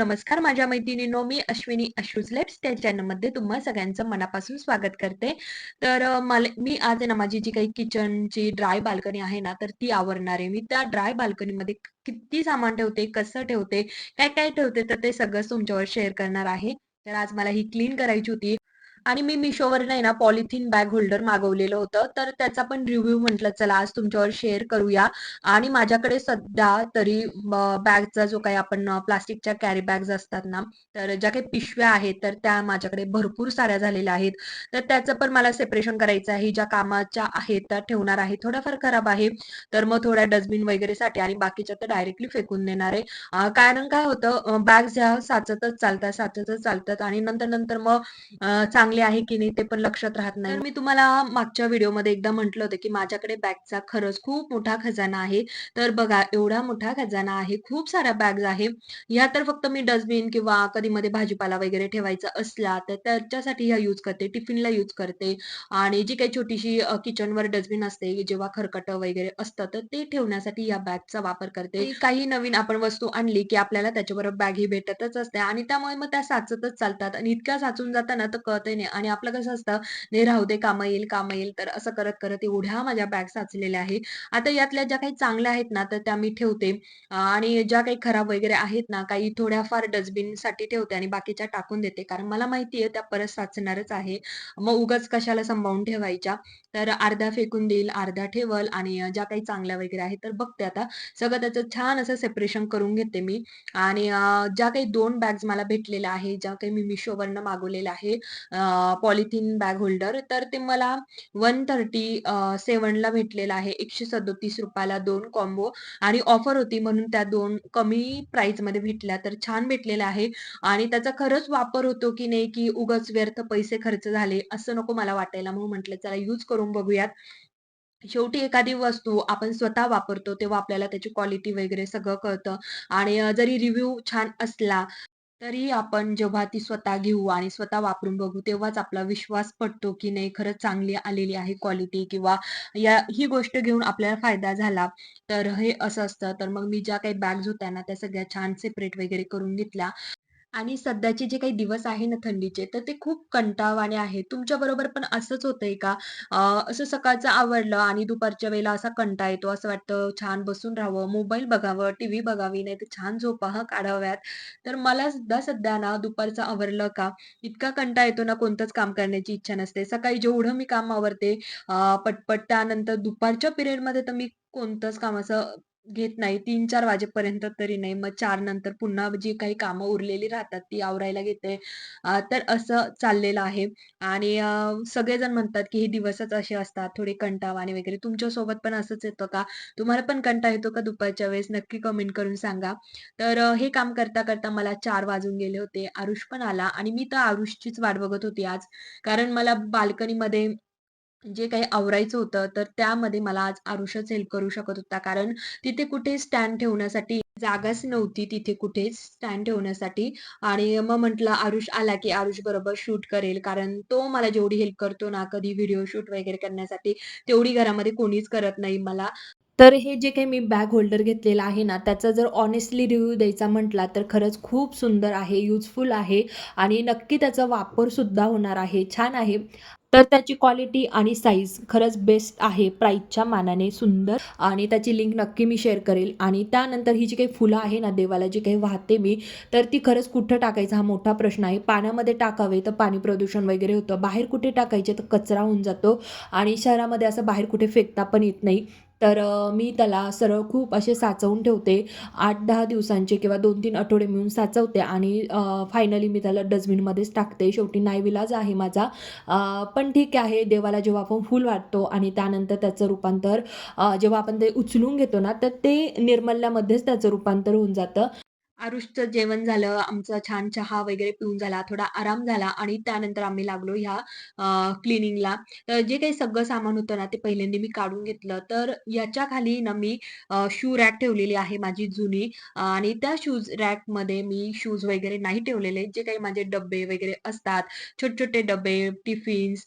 नमस्कार माझ्या मैत्रिणीनो मी अश्विनी अश्रूज लेप्स त्या चॅनलमध्ये तुम्हा सगळ्यांचं मनापासून स्वागत करते. तर मला मी आज आहे ना माझी जी काही किचनची ड्राय बाल्कनी आहे ना, तर ती आवरणार आहे. मी त्या ड्राय बाल्कनीमध्ये किती सामान ठेवते, कसं ठेवते, काय-काय ठेवते, तर ते सगळं तुमच्यावर शेअर करणार आहे. तर आज मला ही क्लीन करायची होती. आणि मी मिशोवर नाही ना पॉलिथिन बॅग होल्डर मागवलेलं होतं. तर त्याचा पण रिव्ह्यू म्हटलं चला आज तुमच्यावर शेअर करूया. आणि माझ्याकडे सध्या तरी बॅगचा जो काही आपण प्लास्टिकच्या कॅरी बॅग्स असतात ना, तर ज्या काही पिशव्या आहेत, तर त्या माझ्याकडे भरपूर साऱ्या झालेल्या आहेत. तर त्याचं पण मला सेपरेशन करायचं आहे. ज्या कामाच्या आहेत त्या ठेवणार आहे. थोड्याफार खराब आहे, तर मग थोड्या डस्टबिन वगैरे साठी आणि बाकीच्या तर डायरेक्टली फेकून देणार आहे. कारण काय होतं बॅग्स ह्या साचतच चालतात, साचतच चालतात आणि नंतर-नंतर मग चांग चांगले आहे की नाही ते पण लक्षात राहत नाही. तर मी तुम्हाला मागच्या व्हिडिओमध्ये एकदा म्हटलं होतं, की माझ्याकडे बॅगचा खरंच खूप मोठा खजाना आहे. तर बघा एवढा मोठा खजाना आहे, खूप साऱ्या बॅग्स आहे. ह्या तर फक्त मी डस्टबिन किंवा कधी-मध्ये भाजीपाला वगैरे ठेवायचा असला, तर त्याच्यासाठी ह्या यूज करते. टिफिनला यूज करते आणि जी काही छोटीशी किचनवर डस्टबिन असते, जेव्हा खरकटं वगैरे असतं, तर ते ठेवण्यासाठी या बॅगचा वापर करते. काही नवीन आपण वस्तू आणली, की आपल्याला त्याच्याबरोबर बॅग ही भेटतच असते आणि त्यामुळे मग त्या साचतच चालतात आणि इतक्या साचून जातात ना, तर कळतही नाही आणि आपलं कसं असतं, "नाही राहू दे, कामं येईल, कामं येईल." तर असं करत-करत एवढ्या माझ्या बॅग साचलेल्या आहे. आता यातल्या ज्या काही चांगल्या आहेत ना, तर त्या मी ठेवते आणि ज्या काही खराब वगैरे आहेत ना, काही थोड्याफार डस्टबिनसाठी ठेवते आणि बाकीच्या टाकून देते. कारण मला माहिती आहे त्या परत साचणारच आहे. मग उगाच कशाला सांभाळून ठेवायच्या. तर अर्ध्या फेकून देईल, अर्ध्या ठेवल आणि ज्या काही चांगल्या वगैरे आहेत, तर बघते आता. सगळं त्याचं छान असं सेपरेशन करून घेते मी आणि ज्या काही दोन बॅग्स मला भेटलेल्या आहे, ज्या काही मी मिशोवरनं मागवलेल्या आहे पॉलिथिन बॅग होल्डर, तर ते मला वन थर्टी सेवनला भेटलेलं आहे. एकशे सदोतीस रुपयाला दोन कॉम्बो आणि ऑफर होती म्हणून त्या दोन कमी प्राईजमध्ये भेटल्या. तर छान भेटलेल्या आहे आणि त्याचा खरंच वापर होतो की नाही, की उगाच व्यर्थ पैसे खर्च झाले, असं नको मला वाटायला. म्हणून म्हटलं चला यूज करून बघूयात. शेवटी एखादी वस्तू आपण स्वतः वापरतो, तेव्हा आपल्याला त्याची क्वालिटी वगैरे सगळं कळतं आणि जरी रिव्ह्यू छान असला, तरी आपण जेव्हा ती स्वतः घेऊ आणि स्वतः वापरून बघू, तेव्हाच आपला विश्वास पटतो, की नाही खरंच चांगली आलेली आहे क्वालिटी किंवा या ही गोष्ट घेऊन आपल्याला फायदा झाला. तर हे असं असतं. तर मग मी ज्या काही बॅग्स होत्या ना, त्या सगळ्या छान सेपरेट वगैरे करून घेतल्या. आणि सध्याचे जे काही दिवस आहे ना थंडीचे, तर ते खूप कंटाळवाणे आहेत. तुमच्याबरोबर पण असंच होतंय का? असं सकाळचं आवरलं आणि दुपारच्या वेळेला असा कंटाळा येतो. असं वाटतं छान बसून राहावं, मोबाईल बघावं, टीव्ही बघावी, नाही तर छान झोपा हा काढाव्यात. तर मला सुद्धा सध्या ना दुपारचं आवरलं का इतका कंटाळा येतो ना कोणतंच काम करण्याची इच्छा नसते. सकाळी जेवढं मी काम आवरते अ, पटपट त्यानंतर दुपारच्या पिरियडमध्ये तर मी कोणतंच काम असं घेत नाही. 3-4 वाजेपर्यंत तरी नाही. मग चार नंतर पुन्हा जी काही कामं उरलेली राहतात ती आवरायला घेते. तर असं चाललेलं आहे आणि सगळेजण म्हणतात, की हे दिवसच असे असतात, थोडे कंटावाने वगैरे. तुमच्यासोबत पण असंच येतं का? तुम्हाला पण कंटा येतो का दुपारच्या वेळेस? नक्की कमेंट करून सांगा. तर हे काम करता-करता मला चार वाजून गेले होते. आरुष पण आला आणि मी तर आरुषचीच वाट बघत होती आज. कारण मला बाल्कनीमध्ये जे काही आवरायचं होतं, तर त्यामध्ये मला आज आरुषच हेल्प करू शकत होता. कारण तिथे कुठे स्टँड ठेवण्यासाठी जागाच नव्हती तिथे कुठेच स्टँड ठेवण्यासाठी आणि मग म्हटलं आरुष आला, की आरुष बरोबर शूट करेल. कारण तो मला जेवढी हेल्प करतो ना, कधी व्हिडिओ शूट वगैरे करण्यासाठी, तेवढी घरामध्ये कोणीच करत नाही मला. तर हे जे काही मी बॅग होल्डर घेतलेलं आहे ना, त्याचा जर ऑनेस्टली रिव्ह्यू द्यायचा म्हटला, तर खरंच खूप सुंदर आहे, युजफुल आहे आणि नक्की त्याचा वापरसुद्धा होणार आहे. छान आहे. तर त्याची क्वालिटी आणि साईज खरंच बेस्ट आहे प्राईजच्या मानाने सुंदर. आणि त्याची लिंक नक्की मी शेअर करेल. आणि त्यानंतर ही जी काही फुलं आहे ना देवाला जी काही वाहते मी तर ती खरंच कुठं टाकायचा हा मोठा प्रश्न आहे. पाण्यामध्ये टाकावे तर पाणी प्रदूषण वगैरे होतं. बाहेर कुठे टाकायचे तर कचरा होऊन जातो. आणि शहरामध्ये असं बाहेर कुठे फेकता पण येत नाही. तर मी त्याला सरळ खूप असे साचवून ठेवते. आठ दहा दिवसांचे किंवा 2-3 आठवडे मिळून साचवते आणि फायनली मी त्याला डस्टबिनमध्येच टाकते. शेवटी नाईविलाज आहे माझा. पण ठीक आहे देवाला जेव्हा आपण फूल वाटतो आणि त्यानंतर त्याचं रूपांतर जेव्हा आपण ते उचलून घेतो ना तर ते निर्मल्यामध्येच त्याचं रूपांतर होऊन जातं. आरुषचं जेवण झालं, आमचा छान चहा वगैरे पिऊन झाला, थोडा आराम झाला आणि त्यानंतर आम्ही लागलो ह्या क्लिनिंगला. तर जे काही सगळं सामान होतं ना, ते पहिल्यांदा मी काढून घेतलं. तर याच्या खाली ना मी शू रॅक ठेवलेली आहे माझी जुनी आणि त्या शूज रॅकमध्ये मी शूज वगैरे नाही ठेवलेले. जे काही माझे डब्बे वगैरे असतात, छोटे-छोटे डब्बे, टिफिन्स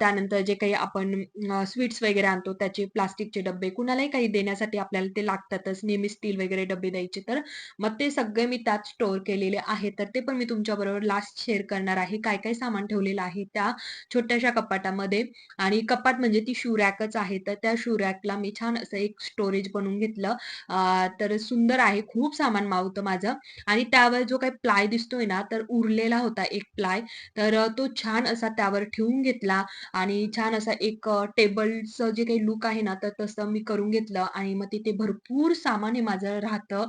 त्यानंतर जे काही आपण स्वीट्स वगैरे आणतो त्याचे प्लास्टिकचे डब्बे, कुणालाही काही देण्यासाठी आपल्याला ते लागतातच. नेहमी स्टील वगैरे डब्बे द्यायचे तर मग ते सगळे मी त्यात स्टोअर केलेले आहेत. तर ते पण मी तुमच्याबरोबर लास्ट शेअर करणार आहे. काय-काय सामान ठेवलेलं आहे त्या छोट्याशा कपाटामध्ये आणि कपाट म्हणजे ती शू रॅकच आहे. तर त्या शू रॅकला मी छान असं एक स्टोरेज बनवून घेतलं. तर सुंदर आहे. खूप सामान मावतं माझं आणि त्यावर जो काही प्लाय दिसतोय ना, तर उरलेला होता एक प्लाय. तर तो छान असा त्यावर ठेवून घेतला आणि छान असा एक टेबलचं जे काही लुक आहे ना, तर तसं मी करून घेतलं आणि मग तिथे भरपूर सामान हे माझं राहतं.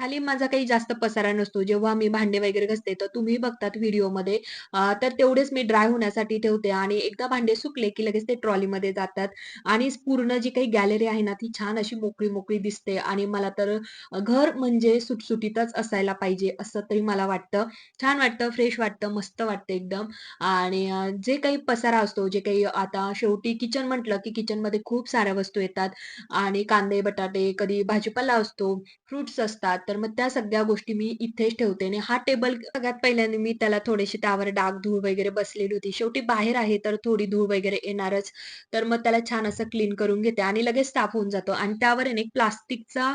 खाली माझा काही जास्त पसारा नसतो. जेव्हा मी भांडे वगैरे घासते, तर तुम्ही बघतात व्हिडिओमध्ये तर तेवढेच मी ड्राय होण्यासाठी ठेवते आणि एकदा भांडे सुकले, की लगेच ते ट्रॉलीमध्ये जातात आणि पूर्ण जी काही गॅलरी आहे ना, ती छान अशी मोकळी-मोकळी दिसते आणि मला तर घर म्हणजे सुटसुटीतच असायला पाहिजे, असं तरी मला वाटतं. छान वाटतं, फ्रेश वाटतं, मस्त वाटतं एकदम आणि जे काही पसारा असतो, जे काही आता शेवटी किचन म्हटलं, की किचनमध्ये खूप साऱ्या वस्तू येतात आणि कांदे, बटाटे, कधी भाजीपाला असतो, फ्रुट्स असतात. तर मग त्या सगळ्या गोष्टी मी इथेच ठेवते आणि हा टेबल सगळ्यात पहिल्यांदा मी त्याला थोडेसे त्यावर डाग-धूळ वगैरे बसलेली होती. शेवटी बाहेर आहे तर थोडी धूळ वगैरे येणारच. तर मग त्याला छान असं क्लीन करून घेते आणि लगेच साफ होऊन जातो आणि त्यावर आहे ना एक प्लास्टिकचा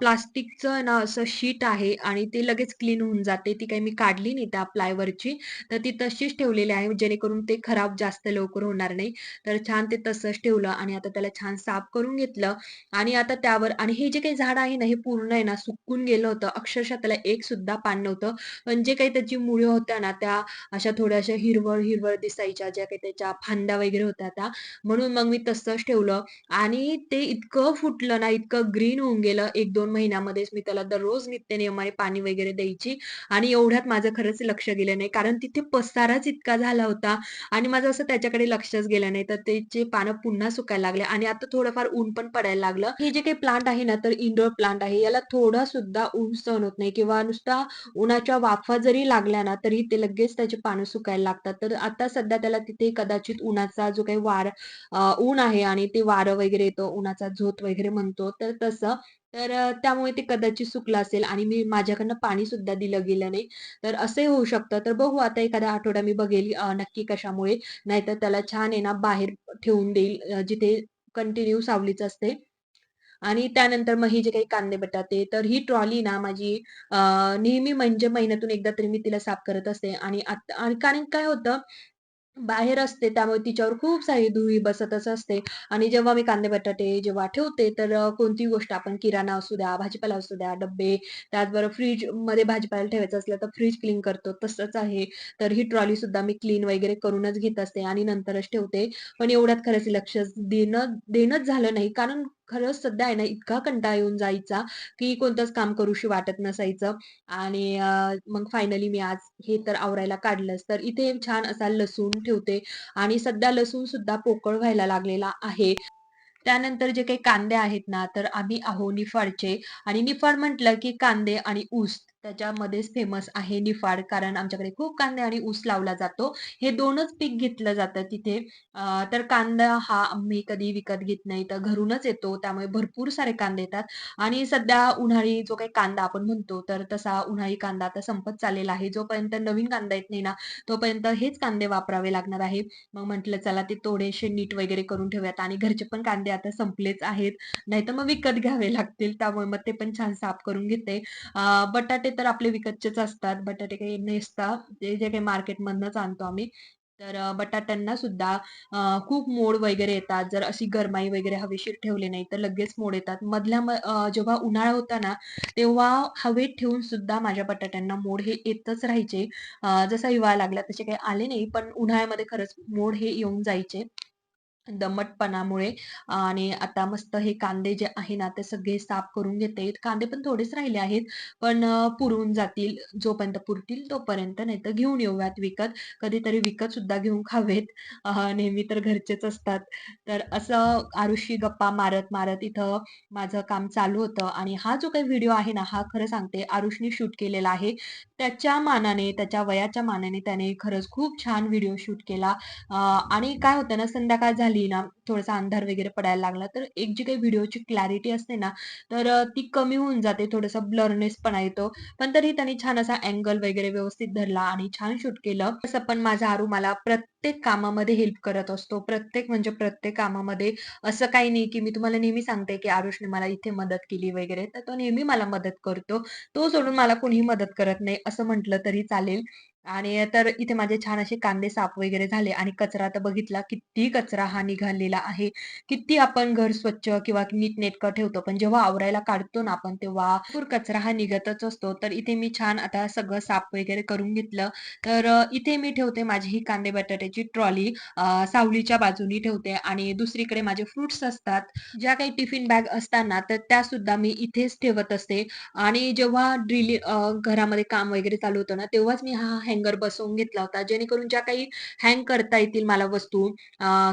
प्लास्टिकचं ना असं शीट आहे आणि ते लगेच क्लीन होऊन जाते. ती काही मी काढली नाही त्या प्लायवरची. तर ती तशीच ठेवलेली आहे जेणेकरून ते खराब जास्त लवकर होणार नाही. तर छान ते तसंच ठेवलं आणि आता त्याला छान साफ करून घेतलं आणि आता त्यावर आणि हे जे काही झाड आहे ना, हे पूर्ण आहे ना सुक सुकून गेलं होतं. अक्षरशः त्याला एक सुद्धा पान नव्हतं. पण जे काही त्याची मुळी होत्या ना, त्या अशा थोड्याशा हिरवळ-हिरवळ दिसायच्या. ज्या काही त्याच्या फांद्या वगैरे होत्या त्या. म्हणून मग मी तसंच ठेवलं आणि ते इतकं फुटलं ना, इतकं ग्रीन होऊन गेलं 1-2 महिन्यामध्येच. मी त्याला दररोज नित्य नियमाने पाणी वगैरे द्यायची आणि एवढ्यात माझं खरंच लक्ष गेलं नाही. कारण तिथे पसाराच इतका झाला होता आणि माझं असं त्याच्याकडे लक्षच गेलं नाही. तर त्याचे पानं पुन्हा सुकायला लागले आणि आता थोडंफार ऊन पण पडायला लागलं. हे जे काही प्लांट आहे ना, तर इंडोर प्लांट आहे. याला थोडा सुद्धा ऊन सहन होत नाही किंवा नुसता उन्हाच्या वाफा जरी लागल्या ना, तरी ते लगेच त्याचे पानं सुकायला लागतात. तर आता सध्या त्याला तिथे कदाचित उन्हाचा जो काही वार ऊन आहे आणि ते वारं वगैरे येतो उन्हाचा झोत वगैरे म्हणतो, तर तसं. तर त्यामुळे ते कदाचित सुकलं असेल आणि मी माझ्याकडनं पाणी सुद्धा दिलं गेलं नाही. तर असंही होऊ शकतं. तर बघू आता एखादा आठवडा मी बघेल नक्की कशामुळे. नाहीतर त्याला छान आहे ना बाहेर ठेवून देईल जिथे कंटिन्यू सावलीच असते. आणि त्यानंतर मग ही जे काही कांदे, बटाटे तर ही ट्रॉली ना माझी नेहमी म्हणजे महिन्यातून एकदा तरी मी तिला साफ करत असते आणि आता आणि कारण काय होतं बाहेर असते त्यामुळे तिच्यावर खूप सारी धुळी बसतच असते आणि जेव्हा मी कांदे बटाटे जेव्हा ठेवते तर कोणतीही गोष्ट आपण किराणा असू द्या, भाजीपाला असू द्या, डब्बे त्याचबरोबर फ्रिजमध्ये भाजीपाला ठेवायचं असलं तर फ्रीज क्लीन करतो तसंच आहे. तर ही ट्रॉली सुद्धा मी क्लीन वगैरे करूनच घेत असते आणि नंतरच ठेवते. पण एवढ्यात खरंच लक्ष देणं देणंच झालं नाही कारण खरंच सध्या आहे ना इतका कंटाळा येऊन जायचा, की कोणतंच काम करूशी वाटत नसायचं आणि अ, मग फायनली मी आज हे तर आवरायला काढलंच. तर इथे छान असा लसूण ठेवते आणि सध्या लसूण सुद्धा पोकळ व्हायला लागलेला आहे. त्यानंतर जे काही कांदे आहेत ना, तर आम्ही आहो निफाडचे आणि निफाड म्हटलं की कांदे आणि ऊस त्याच्यामध्येच फेमस आहे निफाड. कारण आमच्याकडे खूप कांदे आणि ऊस लावला जातो. हे दोनच पीक घेतलं जातं तिथे. तर कांदा हा आम्ही कधी विकत घेत नाही, तर घरूनच येतो. त्यामुळे भरपूर सारे कांदे येतात आणि सध्या उन्हाळी जो काही कांदा आपण म्हणतो, तर तसा उन्हाळी कांदा आता संपत चाललेला आहे. जोपर्यंत नवीन कांदा येत नाही ना, तोपर्यंत हेच कांदे वापरावे लागणार आहे. मग म्हटलं चला ते थोडेसे नीट वगैरे करून ठेवूयात आणि घरचे पण कांदे आता संपलेच आहेत. नाहीतर मग विकत घ्यावे लागतील. त्यामुळे मग ते पण छान साफ करून घेते. बटाटे बटाटे तर आपले विकतचेच असतात. बटाटे काही नेसता ते जे काही मार्केटमधनंच आणतो आम्ही. तर बटाट्यांना सुद्धा खूप मोड वगैरे येतात. जर अशी गरमाई वगैरे हवेशीर ठेवली नाही, तर लगेच मोड येतात. मधल्या जेव्हा उन्हाळा होता ना, तेव्हा हवेत ठेवून सुद्धा माझ्या बटाट्यांना मोड हे येतच राहायचे. जसा हिवाळा लागला तसे काही आले नाही, पण उन्हाळ्यामध्ये खरंच मोड हे येऊन जायचे. दमटपणामुळे आणि आता मस्त हे कांदे जे आहे ना, ते सगळे साफ करून घेते. कांदे पण थोडेच राहिले आहेत, पण पुरून जातील. जोपर्यंत पुरतील तोपर्यंत, नाही तर घेऊन येऊयात विकत. कधीतरी विकत सुद्धा घेऊन खावेत. नेहमी तर घरचेच असतात. तर असं आरुषी गप्पा मारत-मारत इथं माझं काम चालू होतं आणि हा जो काही व्हिडिओ आहे ना, हा खरं सांगते आरुषनी शूट केलेला आहे. त्याच्या मानाने, त्याच्या वयाच्या मानाने त्याने खरंच खूप छान व्हिडिओ शूट केला. आणि काय होतं ना, संध्याकाळ झाली ना, थोडासा अंधार वगैरे पडायला लागला, तर एक जी काही व्हिडिओची क्लॅरिटी असते ना, तर ती कमी होऊन जाते. थोडासा ब्लरनेसपणा येतो. पण तरी त्यांनी छान असा अँगल वगैरे व्यवस्थित धरला आणि छान शूट केलं. तसं पण माझा आरू मला प्रत्येक कामामध्ये हेल्प करत असतो. प्रत्येक म्हणजे प्रत्येक कामामध्ये असं काही नाही, की मी तुम्हाला नेहमी सांगते, की आरुषने मला इथे मदत केली वगैरे, तर तो नेहमी मला मदत करतो. तो सोडून मला कोणीही मदत करत नाही, असं म्हटलं तरी चालेल. आणि तर इथे माझे छान असे कांदे साफ वगैरे झाले आणि कचरा तर बघितला किती कचरा हा निघालेला आहे. किती आपण घर स्वच्छ किंवा नीटनेटकं ठेवतो, पण जेव्हा आवरायला काढतो ना आपण, तेव्हा भरपूर कचरा हा निघतच असतो. तर इथे मी छान आता सगळं साफ वगैरे करून घेतलं. तर इथे मी ठेवते माझी ही कांदे बटाट्याची ट्रॉली सावलीच्या बाजूनी ठेवते आणि दुसरीकडे माझे फ्रुट्स असतात. ज्या काही टिफिन बॅग असताना तर त्या सुद्धा मी इथेच ठेवत असते आणि जेव्हा ड्रिली घरामध्ये काम वगैरे चालू होतं ना, तेव्हाच मी हा हँगर बसवून घेतला होता. जेणेकरून ज्या काही हँग करता येतील मला वस्तू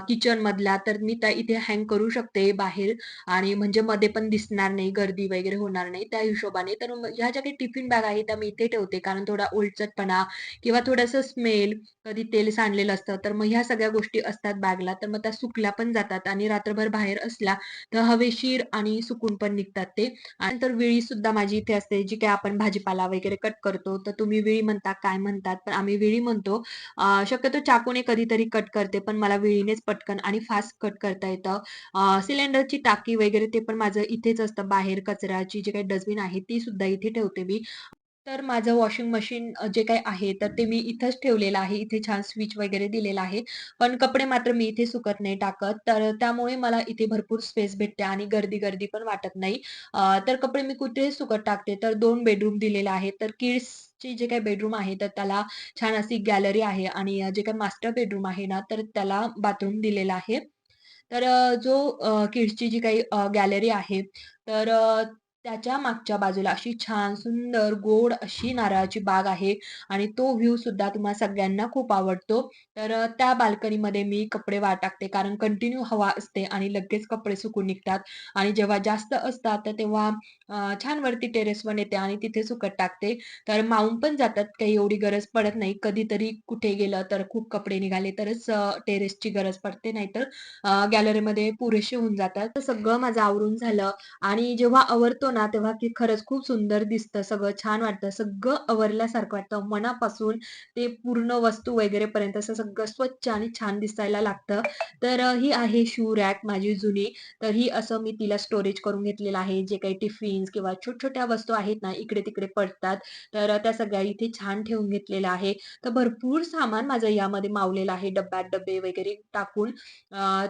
किचन मधल्या तर मी त्या इथे हँग करू शकते बाहेर आणि म्हणजे मध्ये पण दिसणार नाही, गर्दी वगैरे होणार नाही त्या हिशोबाने. तर मग ह्या ज्या काही टिफिन बॅग आहेत, त्या मी इथे ठेवते. कारण थोडा ओलचटपणा किंवा थोडंसं स्मेल, कधी तेल सांडलेलं असतं, तर मग ह्या सगळ्या गोष्टी असतात बॅगला, तर मग त्या सुकल्या पण जातात आणि रात्रभर बाहेर असल्या, तर हवेशीर आणि सुकून पण निघतात ते. आणि नंतर विळी सुद्धा माझी इथे असते, जी काही आपण भाजीपाला वगैरे कट करतो, तर तुम्ही विळी म्हणता, काय म्हणतात? पण आम्ही विळी म्हणतो. शक्यतो चाकूने कधीतरी कट करते, पण मला विळीनेच पटकन आणि फास्ट कट करता येतं. सिलेंडरची टाकी वगैरे ते पण माझं इथेच असतं बाहेर. कचऱ्याची जी काही डस्टबिन आहे, ती सुद्धा इथे ठेवते मी. तर माझं वॉशिंग मशीन जे काही आहे, तर ते मी इथंच ठेवलेलं आहे. इथे छान स्विच वगैरे दिलेला आहे. पण कपडे मात्र मी इथे सुकत नाही टाकत. तर त्यामुळे मला इथे भरपूर स्पेस भेटते आणि गर्दी-गर्दी पण वाटत नाही. तर कपडे मी कुठे सुकत टाकते, तर दोन बेडरूम दिलेले आहेत. तर किड्स ची जे काही बेडरूम आहे, तर त्याला छान अशी गॅलरी आहे आणि जे काही मास्टर बेडरूम आहे ना, तर त्याला बाथरूम दिलेला आहे. तर जो किड्सची जी काही गॅलरी आहे, तर त्याच्या मागच्या बाजूला अशी छान सुंदर गोड अशी नारळाची बाग आहे आणि तो व्ह्यू सुद्धा तुम्हा सगळ्यांना खूप आवडतो. तर त्या बाल्कनीमध्ये मी कपडे वा टाकते कारण कंटिन्यू हवा असते आणि लगेच कपडे सुकून निघतात आणि जेव्हा जास्त असतात, तर तेव्हा छान वरती टेरेसवर येते आणि तिथे सुकत टाकते. तर माऊन पण जातात, काही एवढी गरज पडत नाही. कधीतरी कुठे गेलं तर खूप कपडे निघाले तरच टेरेसची गरज पडते, नाहीतर गॅलरीमध्ये पुरेसे होऊन जातात. तर सगळं माझं आवरून झालं आणि जेव्हा आवरतो ना, तेव्हा की खरंच खूप सुंदर दिसतं, सगळं छान वाटतं. सगळं आवरल्यासारखं वाटतं. मनापासून ते पूर्ण वस्तू वगैरेपर्यंत असं सगळं स्वच्छ आणि छान दिसायला लागतं. तर ही आहे शू रॅक माझी जुनी. तर ही असं मी तिला स्टोरेज करून घेतलेलं आहे. जे काही टिफिन्स किंवा छोट्या-छोट्या वस्तू आहेत ना, इकडे-तिकडे पडतात. तर त्या सगळ्या इथे छान ठेवून घेतलेल्या आहे. तर भरपूर सामान माझं यामध्ये मावलेलं आहे, डब्यात डब्बे वगैरे टाकून.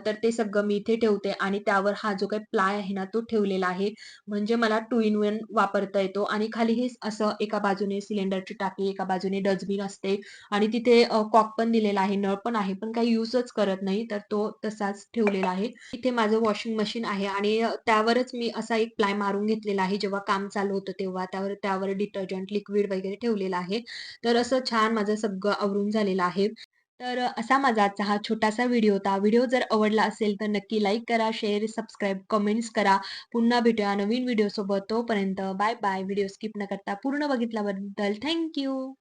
तर ते सगळं मी इथे ठेवते आणि त्यावर हा जो काही प्लाय आहे ना, तो ठेवलेला आहे. म्हणजे मला टू इन वन वापरता येतो आणि खाली हे असं एका बाजूने सिलेंडरची टाकी, एका बाजूने डस्टबिन असते आणि तिथे कॉक पण दिलेला आहे, नळ पण आहे, पण काही युजच करत नाही, तर तो तसाच ठेवलेला आहे. इथे माझं वॉशिंग मशीन आहे आणि त्यावरच मी असा एक प्लाय मारून घेतलेला आहे, जेव्हा काम चालू होतं तेव्हा. त्यावर त्यावर डिटर्जंट, लिक्विड वगैरे ठेवलेलं आहे. तर असं छान माझं सगळं आवरून झालेलं आहे. तर असा माझा आजचा हा छोटासा व्हिडिओ होता. व्हिडिओ जर आवडला असेल तर नक्की लाईक करा, शेअर, सबस्क्राईब, कमेंट्स करा. पुन्हा भेटूया नवीन व्हिडिओसोबत. तोपर्यंत बाय बाय. व्हिडिओ स्किप न करता पूर्ण बघितल्याबद्दल थँक्यू